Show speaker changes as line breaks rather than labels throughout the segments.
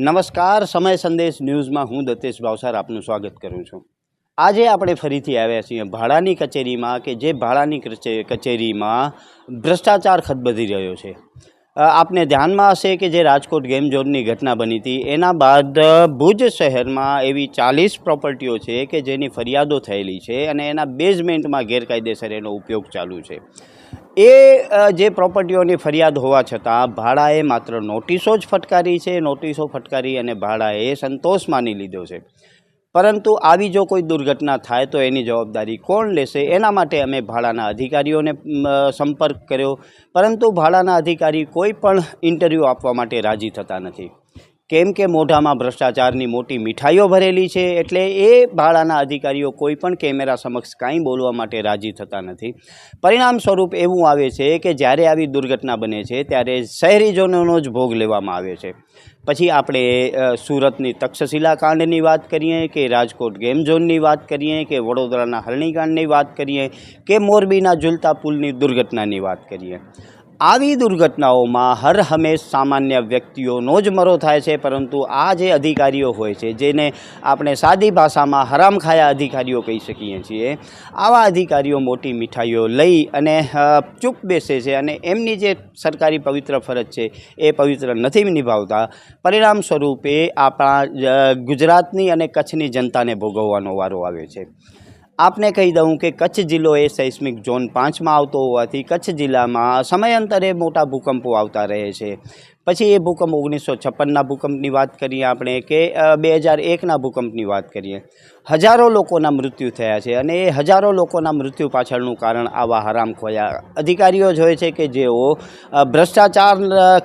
નમસ્કાર, સમય સંદેશ ન્યૂઝમાં હું દત્તેશ ભાવસાર આપનું સ્વાગત કરું છું. આજે આપણે ફરીથી આવ્યા છીએ ભાડાની કચેરીમાં કે જે ભાડાની કચે- કચેરીમાં ભ્રષ્ટાચાર ખતબધી રહ્યો છે. આપને ધ્યાનમાં હશે કે જે રાજકોટ ગેમ ઝોનની ઘટના બની હતી, એના બાદ ભુજ શહેરમાં એવી ચાલીસ પ્રોપર્ટીઓ છે કે જેની ફરિયાદો થયેલી છે અને એના બેઝમેન્ટમાં ગેરકાયદેસર એનો ઉપયોગ ચાલુ છે. એ જે પ્રોપર્ટીઓની ફરિયાદ હોવા છતાં ભાડાએ માત્ર નોટિસો જ ફટકારી છે. નોટિસો ફટકારી અને ભાડાએ સંતોષ માની લીધો છે. પરંતુ આવી જો કોઈ દુર્ઘટના થાય તો એની જવાબદારી કોણ લેશે? એના માટે અમે ભાડાના અધિકારીઓને સંપર્ક કર્યો. પરંતુ ભાડાના અધિકારી કોઈ પણ ઇન્ટરવ્યૂ આપવા માટે રાજી થતા નથી. કેમ કે મોઢામાં ભ્રષ્ટાચારની મોટી મીઠાઈઓ ભરેલી છે એટલે એ ભાડાના અધિકારીઓ કોઈ પણ કેમેરા સમક્ષ કાંઈ બોલવા માટે રાજી થતા નથી. પરિણામ સ્વરૂપ એવું આવે છે કે જ્યારે આવી દુર્ઘટના બને છે ત્યારે શહેરીજનોનો જ ભોગ લેવામાં આવે છે. પછી આપણે સુરતની તક્ષશિલા કાંડની વાત કરીએ કે રાજકોટ ગેમ ઝોનની વાત કરીએ કે વડોદરાના હરણીકાંડની વાત કરીએ કે મોરબીના ઝૂલતા પુલની દુર્ઘટનાની વાત કરીએ. આવી દુર્ઘટનાઓમાં હર હંમેશ સામાન્ય વ્યક્તિઓનો જ મરો થાય છે, પરંતુ આ જે અધિકારીઓ હોય છે, જેને આપણે સાદી ભાષામાં હરામ ખાયા અધિકારીઓ કહી શકીએ છીએ, આવા અધિકારીઓ મોટી મીઠાઈઓ લઈ અને ચૂપ બેસે છે અને એમની જે સરકારી પવિત્ર ફરજ છે, એ પવિત્ર નથી નિભાવતા. પરિણામ સ્વરૂપે આપણા ગુજરાતની અને કચ્છની જનતાને ભોગવવાનો વારો આવે છે. આપને કહી દઉં કે કચ્છ જિલ્લો એ સૈસ્મિક ઝોન પાંચમાં આવતો હોવાથી કચ્છ જિલ્લામાં સમયાંતરે મોટા ભૂકંપો આવતા રહે છે. પછી એ ભૂકંપ ઓગણીસો છપ્પનના ભૂકંપની વાત કરીએ આપણે કે બે હજાર એકના ભૂકંપની વાત કરીએ. હજારો લોકોના મૃત્યુ થયા છે અને એ હજારો લોકોના મૃત્યુ પાછળનું કારણ આવા હરામ ખોયા. અધિકારીઓ જ છે કે જેઓ ભ્રષ્ટાચાર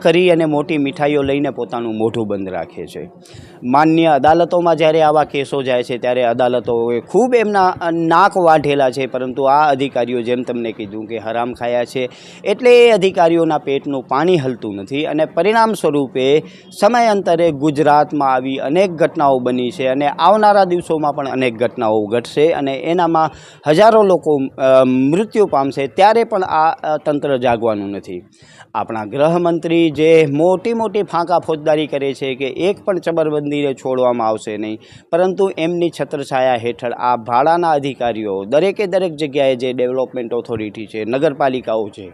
કરી અને મોટી મીઠાઈઓ લઈને પોતાનું મોઢું બંધ રાખે છે. માન્ય અદાલતોમાં જ્યારે આવા કેસો જાય છે ત્યારે અદાલતોએ ખૂબ એમના નાક વાઢેલા છે, પરંતુ આ અધિકારીઓ જેમ તમને કીધું કે હરામ ખાયા છે, એટલે એ અધિકારીઓના પેટનું પાણી હલતું નથી અને પરિણામ સ્વરૂપે સમયાંતરે ગુજરાતમાં આવી અનેક ઘટનાઓ બની છે અને આવનારા દિવસોમાં પણ અનેક ઘટનાઓ ઘટશે અને એનામાં હજારો લોકો મૃત્યુ પામશે ત્યારે પણ આ તંત્ર જાગવાનું નથી. આપણા ગૃહમંત્રી જે મોટી મોટી ફાંકા ફોજદારી કરે છે કે એક પણ ચબરબંધીને છોડવામાં આવશે નહીં, પરંતુ એમની છત્રછાયા હેઠળ આ ભાડાના અધિકારીઓ દરેકે દરેક જગ્યાએ જે ડેવલપમેન્ટ ઓથોરિટી છે, નગરપાલિકાઓ છે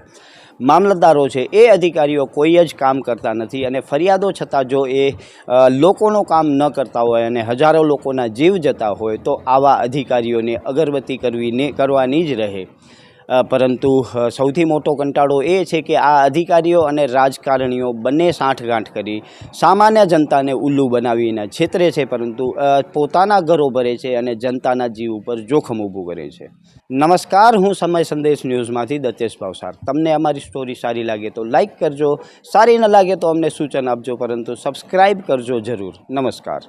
મામલતદારો છે, એ અધિકારીઓ કોઈ જ કામ કરતા નથી અને ફરિયાદો છતાં જો એ લોકોનું કામ ન કરતા હોય અને હજારો લોકોના જીવ જતા હોય તો આવા અધિકારીઓને અગરબત્તી કરવીને, કરવાની જ રહે. પરંતુ સૌથી મોટો કંટાળો એ છે કે આ અધિકારીઓ અને રાજકારણીઓ બંને સાંઠગાંઠ કરી સામાન્ય જનતાને ઉલ્લુ બનાવીને છેતરે છે, પરંતુ પોતાના ઘરો ભરે છે અને જનતાના જીવ ઉપર જોખમ ઊભું કરે છે. નમસ્કાર, હું સમય સંદેશ ન્યૂઝમાંથી દત્તેશ ભાવસાર. તમને અમારી સ્ટોરી સારી લાગે તો લાઈક કરજો, સારી ન લાગે તો અમને સૂચન આપજો, પરંતુ સબસ્ક્રાઈબ કરજો જરૂર. નમસ્કાર.